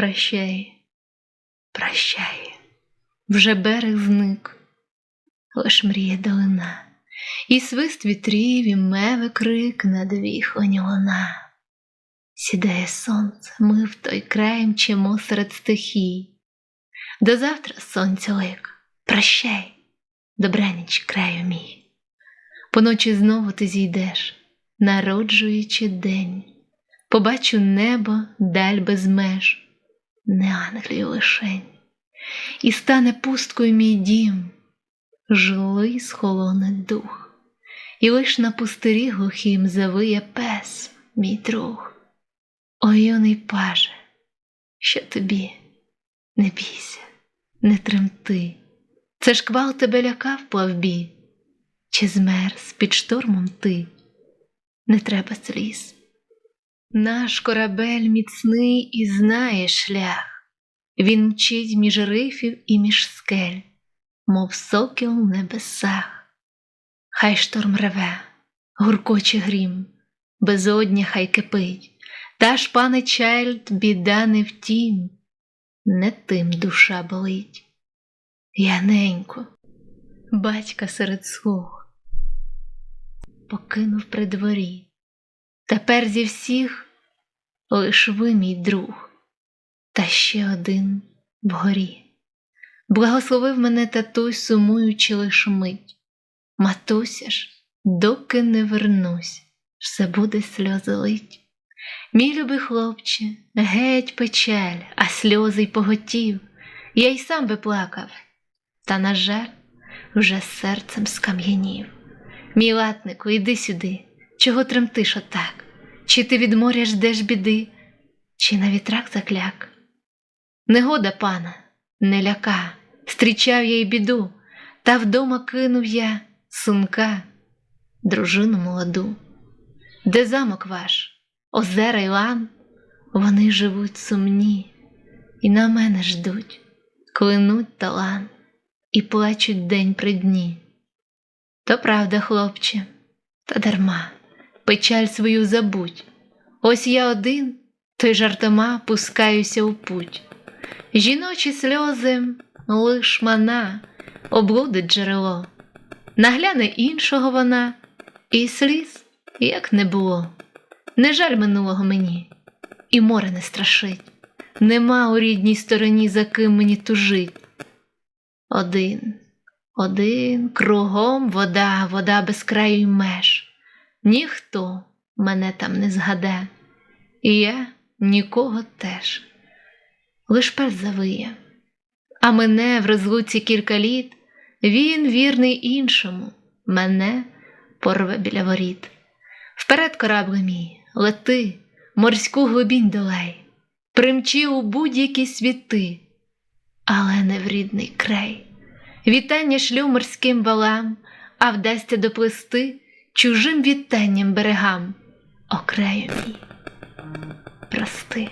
Прощай, прощай, вже берег зник, лиш мріє долина, і свист вітрів, і меве крик над віхонь луна. Сідає сонце, ми в той край мчимо серед стихій. До завтра, сонця лик, прощай, добраніч краю мій. Поночі знову ти зійдеш, народжуючи день, побачу небо, даль без меж, не ангелів лишень, і стане пусткою мій дім, жилий схолоне дух, і лиш на пустирі глухім завиє пес, мій друг. Ой, юний паже, що тобі? Не бійся, не тремти, це ж квал тебе лякав плавбі, чи змерз під штормом ти, не треба сліз. Наш корабель міцний і знає шлях, він мчить між рифів і між скель, мов сокіл в небесах. Хай шторм реве, гуркоче грім, безодня хай кипить. Та ж, пане Чайльд, біда не втім, не тим душа болить. Я ненько, батька серед слуг, покинув при дворі. Тепер зі всіх лиш ви, мій друг, та ще один вгорі. Благословив мене татусь, сумуючи лиш мить. Матуся ж, доки не вернусь, все буде сльози лить. Мій любий хлопче, геть печаль, а сльози й поготів, я й сам би плакав, та, на жаль, вже серцем скам'янів. Мій латнику, іди сюди, чого тремтиш отак? Чи ти від моря ждеш біди, чи на вітрак закляк? Негода, пана, не ляка, стрічав я й біду, та вдома кинув я сумка, дружину молоду. Де замок ваш? озера й лан, вони живуть сумні, і на мене ждуть, клинуть талан і плачуть день при дні. То правда, хлопче, та дарма, печаль свою забудь. Ось я один, то й жартома пускаюся у путь. Жіночі сльози лиш мана, облудить джерело, нагляне іншого вона, і сліз, як не було. Не жаль минулого мені, і море не страшить, нема у рідній стороні, за ким мені тужить. Один, один, кругом вода, вода без краю й меж, ніхто мене там не згаде, і я нікого теж. Лиш пес завиє, а мене в розлуці кілька літ, він вірний іншому, мене порве біля воріт. Вперед, корабле мій лети, морську глибінь долей, примчи у будь-які світи, але не в рідний край. Вітання шлю морським валам, а вдасться доплисти чужим вітенням берегам. окрею мій, прости.